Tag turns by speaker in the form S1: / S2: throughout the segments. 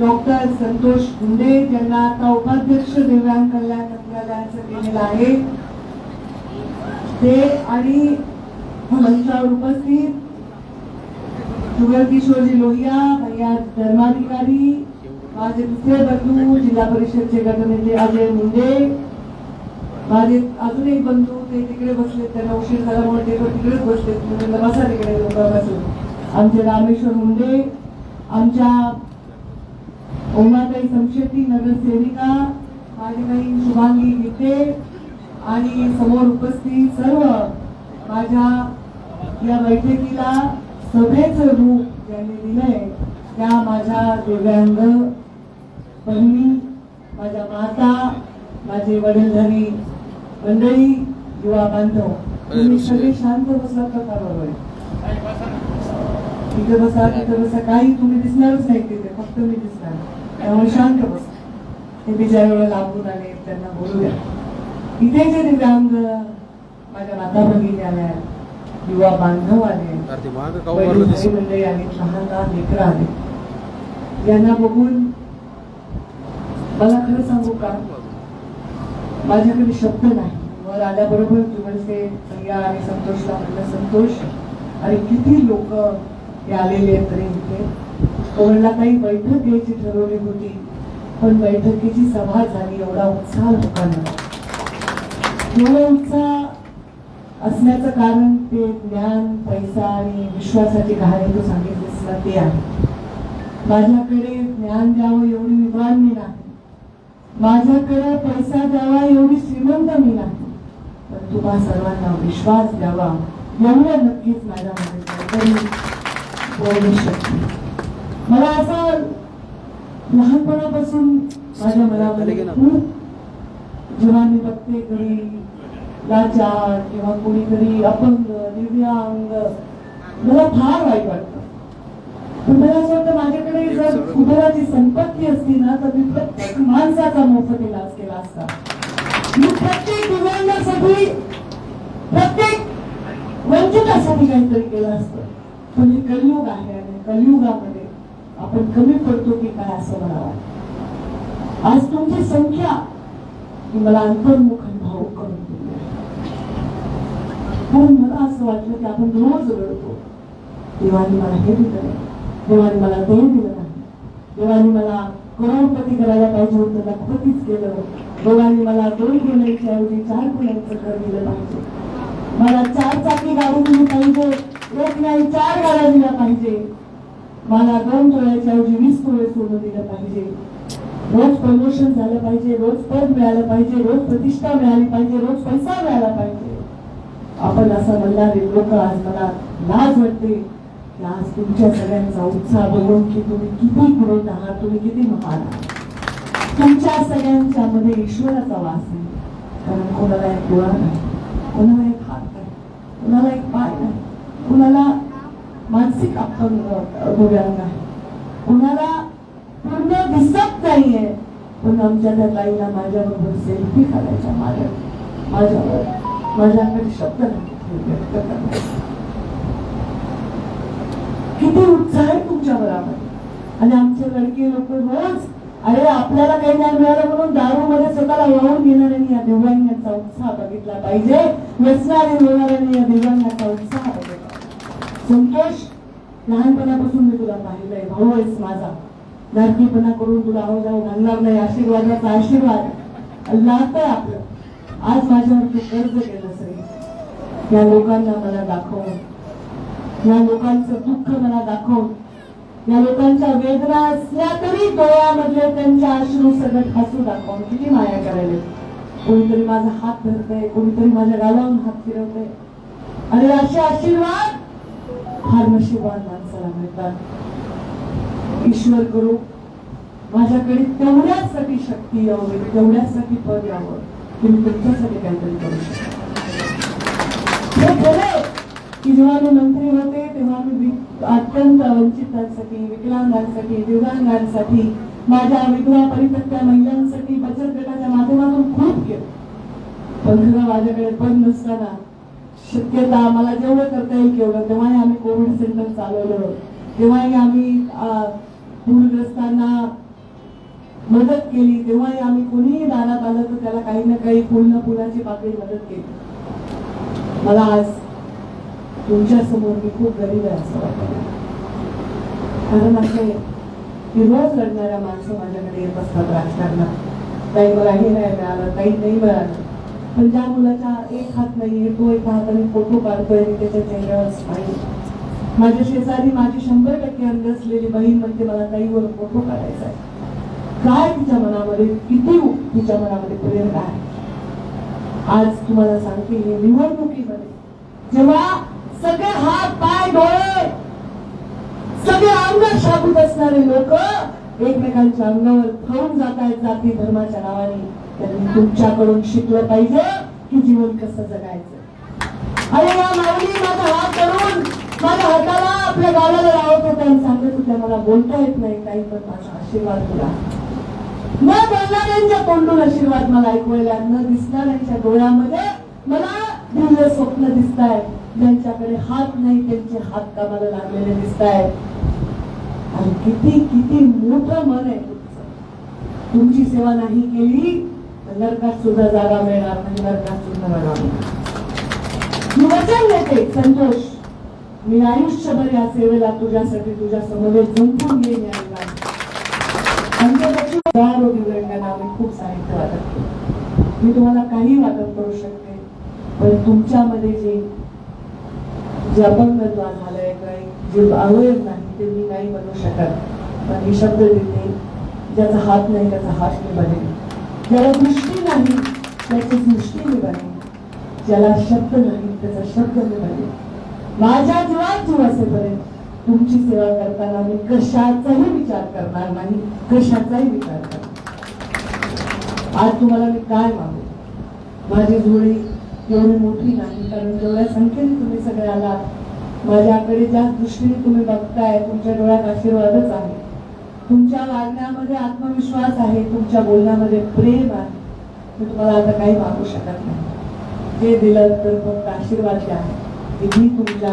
S1: Doctor Santosh गुंडे ज्यांना आता उपाध्यक्ष दिव्यांग कल्याण मंत्रालयाचं केलेलं आहे. ते आणि मंचावर उपस्थित जुगल किशोरजी लोहिया भैया धर्माधिकारी माझे दुसरे बंधू जिल्हा परिषदचे गटनेते अजय मुंडे माझे अजून एक बंधू ते तिकडे बसले त्यांना उशीर झाल्यामुळे ते पण तिकडेच बसले म्हणजे तिकडे लोकांपासून. आमचे रामेश्वर मुंडे आमच्या उमाताई संशेती नगरसेविका माझी शुभांगी गीते आणि समोर उपस्थित सर्व माझ्या या बैठकीला सभेचं रूप ज्यांनी दिलंय त्या माझ्या दिव्यांग बहिणी माझ्या माता माझे वडीलधारी मंडळी युवा बांधव. तुम्ही सगळे शांत बसला का बरोबर? तिथे बसा तिथे बसा. काही तुम्ही दिसणारच नाही तिथे फक्त मी दिसणार. त्यामुळे शांत बसा. हे बिचारे लांबून आले त्यांना बोलू द्या इथे जे दिव्यांग माझ्या माता भगिनी आल्या युवा बांधव आले
S2: ते
S1: मंडळी आली लहान लहान लेकरं आले. यांना बघून मला खरं सांगू का? माझ्याकडे शब्द नाही. वर आल्याबरोबर जुगलचे भैया आणि संतोषला म्हणलं संतोष आणि किती लोक हे आलेले आहेत रे इथे? कोणाला काही बैठक घ्यायची ठरवली होती पण बैठकीची सभा झाली एवढा उत्साह लोकांना. एवढा उत्साह असण्याचं कारण ते ज्ञान पैसा आणि विश्वासाची कहाणी तू सांगितलीस ना ते आहे. माझ्याकडे ज्ञान द्यावं एवढी विद्वान मी नाही. माझ्याकडे पैसा द्यावा एवढी श्रीमंत मी नाही. पण तुम्हा सर्वांना विश्वास द्यावा एवढं नक्कीच माझ्यामध्ये काहीतरी बोलू शकते. मला असं लहानपणापासून माझ्या मनामध्ये खूप जेव्हा मी बघते कधी लाचार किंवा कोणीतरी अपंग दिव्यांग मला फार वाईट वाटतं. पण मला असं वाटतं माझ्याकडे जर कुबेराची संपत्ती असती ना तर मी प्रत्येक माणसाचा मोफत इलाज केला असता. मी प्रत्येक दिव्यांगासाठी प्रत्येक वंचितासाठी काहीतरी केलं असतं. पण हे कलियुग आहे आणि कलियुगामध्ये आपण कमी पडतो की काय असं मला आज तुमची संख्या मला अंतर्मुखन भाव करून दिली कारण मला असं वाटलं की आपण रोज रडतो. देवाने मला हे दिलं नाही. देवाने मला ते दिलं नाही. देवाने मला करोडपती करायला पाहिजे होतं लखपतीच केलं. देवाने मला दोन गुणांच्या ऐवजी चार गुणांचं घर दिलं पाहिजे. मला चार चाकी गाडी दिली पाहिजे. एक नाही चार गाड्या दिल्या पाहिजे. मला दोन तोळ्याच्या ऐवजी वीस तोळे सोनं दिलं पाहिजे. रोज प्रमोशन झालं पाहिजे रोज पद मिळालं पाहिजे रोज प्रतिष्ठा मिळाली पाहिजे रोज पैसा मिळाला पाहिजे. आपण असं म्हणणारे लोक आज मला लाज वाटते आज तुमच्या सगळ्यांचा उत्साह बघून की तुम्ही किती पुरवत आहात तुम्ही किती महान आहात. तुमच्या सगळ्यांच्या मध्ये ईश्वराचा वास आहे. कारण कोणाला एक डोळा नाही कोणाला एक हात नाही कोणाला एक पाय नाही कोणाला मानसिक अपंग दिव्यांग आहे पूर्ण दिसत नाहीये पण आमच्या त्या ताईला माझ्याबरोबर सेल्फी काढायच्या माझ्या माझ्यावर. माझ्याकडे शब्द नाही. व्यक्त किती उत्साह आहे तुमच्या बरोबर आणि आमचे लडके लोक रोज अरे आपल्याला काही नाही मिळालं म्हणून दारू मध्ये स्वतःला वाहून घेणाऱ्यांनी या दिव्यांगांचा उत्साह बघितला पाहिजे. व्यसनारी होणाऱ्यांनी या दिव्यांगांचा उत्साह संतोष लहानपणापासून मी तुला पाहिलंय. भाऊ आहेस माझा. नाटकीपणा करून तुला आहो जाऊ घालणार नाही. आशीर्वादाचा आशीर्वाद. लाभ आहे आपलं. आज माझ्यावरती कर्ज केलं सगळी या लोकांना मला दाखवून या लोकांचं दुःख मला दाखवून या लोकांच्या वेदना असल्या तरी डोळ्यामधले त्यांच्या अश्रू सगळं हसू दाखवून किती माया करायला. कोणीतरी माझा हात धरतय. कोणीतरी माझ्या गालावून हात फिरवतय. आणि असे आशीर्वाद फार नशिबान माणसाला मिळतात. ईश्वर करू माझ्याकडे तेवढ्यासाठी शक्ती यावं म्हणजे तेवढ्यासाठी पद यावं की मी तुमच्यासाठी काहीतरी करू शकतो. की जेव्हा मी मंत्री होते तेव्हा मी अत्यंत वंचितांसाठी विकलांगांसाठी दिव्यांगांसाठी माझ्या विधवा परित्यक्त्या महिलांसाठी बचत गटाच्या माध्यमातून खूप केलं. पण खरं माझ्याकडे पद नसताना शक्यता मला जेवढं करता येईल तेवढं. तेव्हाही आम्ही कोविड सेंटर चालवलं. तेव्हाही आम्ही पूरग्रस्तांना मदत केली. तेव्हाही आम्ही कोणीही दारात आलं तर त्याला काही ना काही पूर्ण पुलाची पातळी मदत केली. मला आज तुमच्यासमोर मी खूप गरीब आहे असं वाटतं. कारण असे की रोज लढणाऱ्या माणसं माझ्याकडे येत असतात राजकारणात. काही मला हे नाही मिळालं काही नाही मिळालं. पण ज्या मुलाचा एक हात नाहीये तो एका हाताने फोटो काढतोय आणि त्याच्या चेहऱ्यावर स्माईल माझ्या शेजारी माझी शंभर टक्के अंग असलेली बहीण म्हणते मला ताईवर फोटो काढायचा आहे. काय तिच्या मनामध्ये? किती तिच्या मनामध्ये प्रेरणा आहे. आज तुम्हाला सांगते हे निवडणुकीमध्ये जेव्हा सगळे हात पाय डोळे सगळे अंग शाबूत असणारे लोक एकमेकांच्या अंगावर खाऊन जात आहेत जाती धर्माच्या नावाने. त्यांनी तुमच्याकडून शिकलं पाहिजे की जीवन कसं जगायचं. अरे या माऊली माझा हात धरून माझ्या हाताला आपल्या गावाला लावत होता. आणि सांगत होत्या मला बोलता येत नाही काही पण माझा आशीर्वाद तुला. न बोलणाऱ्यांच्या तोंडून आशीर्वाद मला ऐकवायला न दिसणाऱ्यांच्या डोळ्यामध्ये मला दिव्य स्वप्न दिसत आहेत ज्यांच्याकडे हात नाही त्यांचे हात कामाला लागलेले दिसत आहेत आणि किती किती मोठं मन आहे तुमचं. तुमची सेवा नाही केली नरकात सुद्धा जागा मिळणार नाही नरकात सुद्धा जागा मिळणार मी वचन संतोष. मी आयुष्यभर या सेवेला तुझ्यासाठी तुझ्या समोर जुंपून घेईन या आम्ही खूप साहित्य वाटत केलं मी तुम्हाला काही वाटप करू शकते पण तुमच्यामध्ये जे जे अपंगत्व झालंय काही जे अवयव नाही ते मी नाही बनवू शकत. पण मी शब्द देते ज्याचा हात नाही त्याचा हात मी बनेल ज्याला दृष्टी नाही त्याची दृष्टी मी ज्याला शब्द नाही त्याचा शब्द मी माझ्या जीवात जीव असेपर्यंत तुमची सेवा करताना मी कशाचाही विचार करणार नाही कशाचाही विचार करणार आज तुम्हाला मी काय मागू? माझी जोडी एवढी मोठी नाही कारण जेवढ्या संख्येने तुम्ही सगळे आलात माझ्याकडे ज्या दृष्टीने तुम्ही बघताय तुमच्या डोळ्यात आशीर्वादच आहे. तुमच्या वागण्यामध्ये आत्मविश्वास आहे तुमच्या बोलण्यामध्ये प्रेम आहे. मी तुम्हाला आता काही मागू शकत नाही. ते दिलं तर फक्त आशीर्वाद द्या. की मी तुमच्या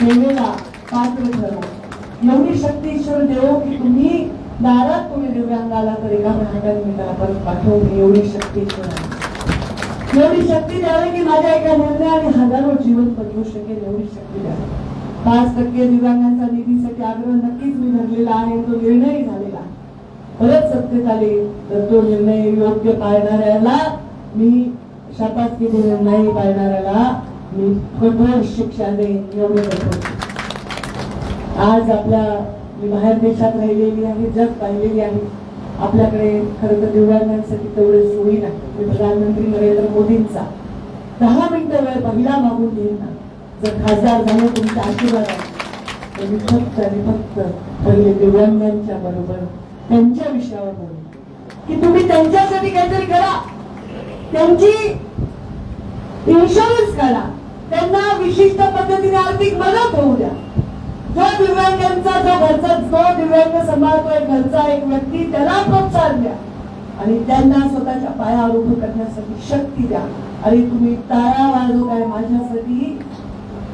S1: सेवेला पात्र ठरवू. एवढी शक्ती ईश्वर देव की तुम्ही दारात तुम्ही दिव्यांगाला तर एका हाताने मी त्याला परत पाठवते. एवढी शक्ती ईश्वर आहे. एवढी शक्ती द्यावी की माझ्या एका निर्णयाने हजारो जीवन बदलू शकेल एवढी शक्ती द्यावी. पाच टक्के दिव्यांगांचा निधीसाठी आग्रह नक्कीच मी धरलेला आहे तो निर्णय झालेला आहे. परत सत्तेत आले तर तो निर्णय योग्य पाळणाऱ्याला मी शपथ केली नाही पाळणाऱ्याला मी कठोर शिक्षा देईन एवढे आज आपल्या मी बाहेर देशात राहिलेली आहे जग पाहिलेली आहे. आपल्याकडे खरं तर दिव्यांगांसाठी तेवढे सोयी नाही. मी प्रधानमंत्री नरेंद्र मोदींचा दहा मिनिटं वेळ पहिला मागून घेईन ना. जर खासदार झाले तुमचा आशीर्वाद आहे. मी फक्त आणि फक्त पहिले दिव्यांगांच्या बरोबर त्यांच्या विषयावर बोलू. की तुम्ही त्यांच्यासाठी काहीतरी करा. त्यांची इन्शुरन्स करा. त्यांना विशिष्ट पद्धतीने आर्थिक मदत होऊ द्या. जो दिव्यांगांचा जो घरचा जो दिव्यांग सांभाळतोय घरचा एक व्यक्ती त्याला प्रोत्साहन द्या. आणि त्यांना स्वतःच्या पायावर उभं करण्यासाठी शक्ती द्या. आणि तुम्ही तारा वाजव काय माझ्यासाठी.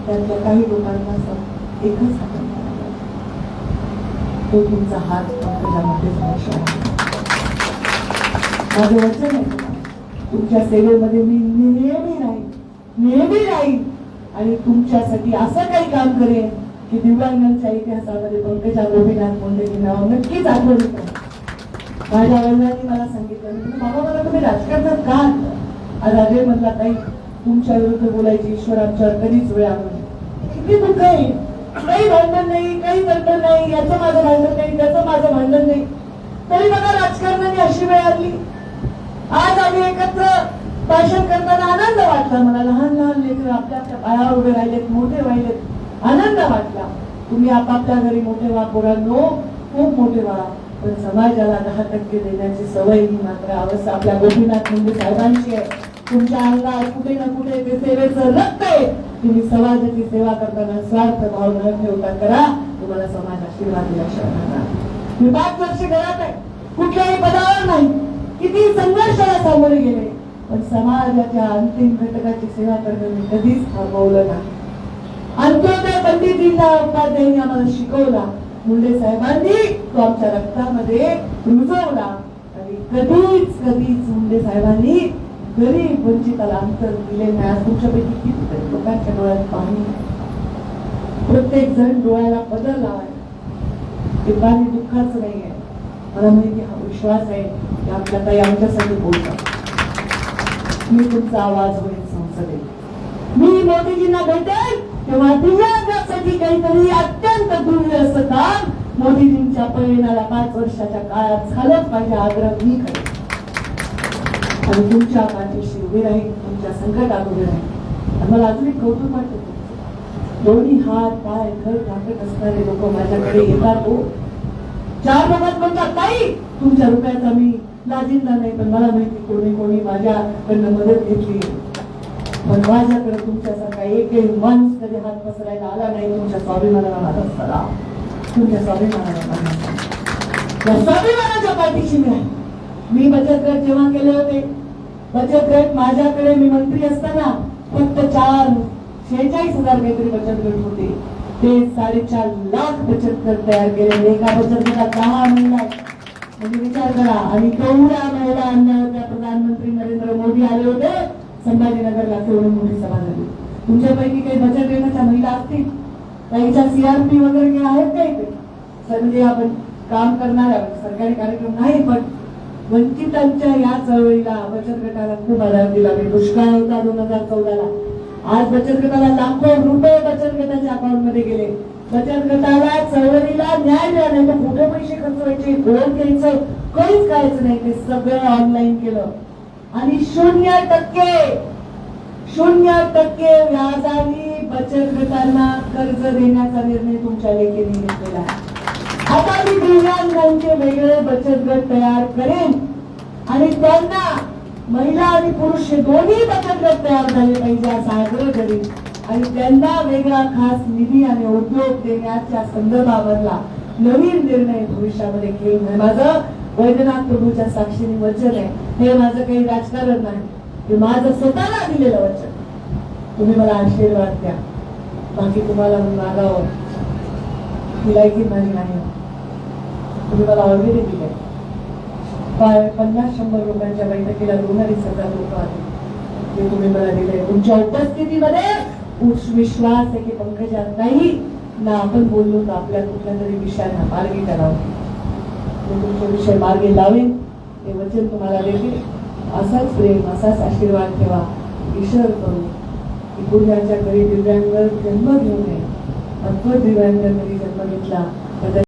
S1: त्यातल्या काही लोकांना एकच हातात तो तुमचा हात पंकजामध्ये स्पर्श आहे. माझं वचन आहे तुमच्या सेवेमध्ये मी नेहमी राहीन नेहमी राहीन. आणि तुमच्यासाठी असं काही काम करेन की दिव्यांगांच्या इतिहासामध्ये पंकजा गोपीनाथ मुंडेचे नाव नक्कीच आठवण येतं माझ्या वडिलांनी मला सांगितलं बाबा मला तुम्ही राजकारणात का आणलं?" आज म्हणला काही तुमच्या विरुद्ध बोलायची ईश्वर आमच्यावर कधीच वेळ आणून किती दुःख आहे काही भांडण नाही काही भांडण नाही याचं माझं भांडण नाही त्याचं माझं भांडण नाही. तरी बघा राजकारणाने अशी वेळ आली. आज आम्ही एकत्र भाषण करताना आनंद वाटला मला. लहान लहान लेकर आपल्या आपल्या पायावर उभे राहिलेत मोठे व्हायलेत. आनंद वाटला. तुम्ही आपापल्या घरी मोठे व्हा पोरांनो खूप मोठे व्हा. पण समाजाला दहा टक्के देण्याची सवय ही मात्र अवस्था आपल्या गोपीनाथ मुंडे साहेबांची आहे. तुमच्या अंगात कुठे ना कुठे ते सेवेचं रक्त आहे तुम्ही समाजाची सेवा करताना स्वार्थ भाव न ठेवता करा. तुम्हाला समाज आशीर्वाद दिल्याशिवाय राहणार मी पाच वर्ष घरात आहे. कुठल्याही पदावर नाही. किती संघर्षाला सामोरे गेले. पण समाजाच्या अंतिम घटकाची सेवा करणं मी कधीच थांबवलं नाही. अंत्योदय पंडितजींना दीनदयाळ उपाध्यायांनी आम्हाला शिकवला. मुंडे साहेबांनी तो आमच्या रक्तामध्ये रुजवला. आणि कधीच कधीच मुंडे साहेबांनी गरीब वंचिताला अंतर दिले नाही. आज तुमच्यापैकी किती लोकांच्या डोळ्यात पाणी प्रत्येक जण डोळ्याला बदल लावाय ते पाणी दुःखाचं नाही आहे. मला माहिती हा विश्वास आहे की आपल्या काही आमच्यासाठी बोलतात. मी तुमचा आवाज होईल संसदेत. मी मोदीजींना भेटेल. तेव्हा दिव्यांगासाठी काहीतरी अत्यंत दुर्मिळ असं काम मोदीजींच्या परिणाला पाच वर्षाच्या काळात झालंच पाहिजे आग्रह मी करेन. आणि तुमच्या पाठीशी उभी राहील तुमच्या संकटात उभी राहील आणि मला अजून एक कौतुक वाटतं. दोन्ही हात पाय घर टाकत असणारे लोक माझ्याकडे येतात हो. चार लोकात म्हणतात ताई तुमच्या रुपयाचा मी लाजिंदा नाही पण मला माहिती कोणी कोणी माझ्याकडनं मदत घेतली पण माझ्याकडे तुमच्यासारखा एकही माणूस कधी हात पसरायला आला नाही तुमच्या स्वाभिमानाला माझा सरा. तुमच्या स्वाभिमानाला स्वाभिमानाच्या पाठीशी मी आहे. मी बचत गट जेव्हा केले होते बचत गट माझ्याकडे मी मंत्री असताना फक्त चार शेहेचाळीस हजार काहीतरी बचत गट होते. ते साडेचार लाख बचत गट तयार केले एका बचत गटात दहा महिला म्हणजे विचार करा आणि तेवढ्या महिलांना त्या प्रधानमंत्री नरेंद्र मोदी आले होते संभाजीनगरला तेवढी मोठी सभा झाली. तुमच्यापैकी काही बचत गटाच्या महिला असतील? काहीच्या सीआरपी वगैरे काही आहेत का इथे? म्हणजे आपण काम करणाऱ्या सरकारी कार्यक्रम नाही पण वंचितांच्या या चळवळीला बचत गटाला खूप आधार दिला. मी दुष्काळ होता दोन हजार चौदाला. आज बचत गटाला लाखो रुपये बचत गटाच्या अकाउंटमध्ये गेले. बचत गटाला चळवळीला न्याय मिळाला. नाही तर कुठे पैसे खर्च व्हायचे? कोण घ्यायचं. काहीच करायचं नाही. ते सगळं ऑनलाईन केलं. आणि शून्य टक्के शून्य टक्के व्याजाने बचत गटांना कर्ज देण्याचा निर्णय तुमच्या लेखीने घेतलेला आहे. आता मी दिव्यांगांचे वेगळे बचत गट तयार करेन. आणि त्यांना महिला आणि पुरुष हे दोन्ही बचत गट तयार झाले पाहिजे असा आग्रह करेन. आणि त्यांना वेगळा खास निधी आणि उद्योग देण्याच्या संदर्भावरला नवीन निर्णय भविष्यामध्ये घेऊन हे माझं वैद्यनाथ प्रभूच्या साक्षीने वचन आहे. हे माझं काही राजकारण नाही. हे माझं स्वतःला दिलेलं वचन. तुम्ही मला आशीर्वाद द्या. बाकी तुम्हाला मागावं. ही लायकी नाही. तुम्ही मला ऑलरेडी दिले काय पन्नास शंभर लोकांच्या बैठकीला दोन अडीच हजार लोक आले. ते तुम्ही मला दिले तुमच्या उपस्थितीमध्ये विश्वास आहे की पंकजा नाही? ना आपण बोललो तर आपल्या कुठल्या तरी विषयांना मार्गी करावं. मी तुमचे विषय मार्गी लावेन. हे वचन तुम्हाला देते. असाच प्रेम असाच आशीर्वाद ठेवा. ईश्वर करू. की पुण्याच्या घरी दिव्यांग जन्म घेऊ नये अद्भुत दिव्यांग घरी जन्म घेतला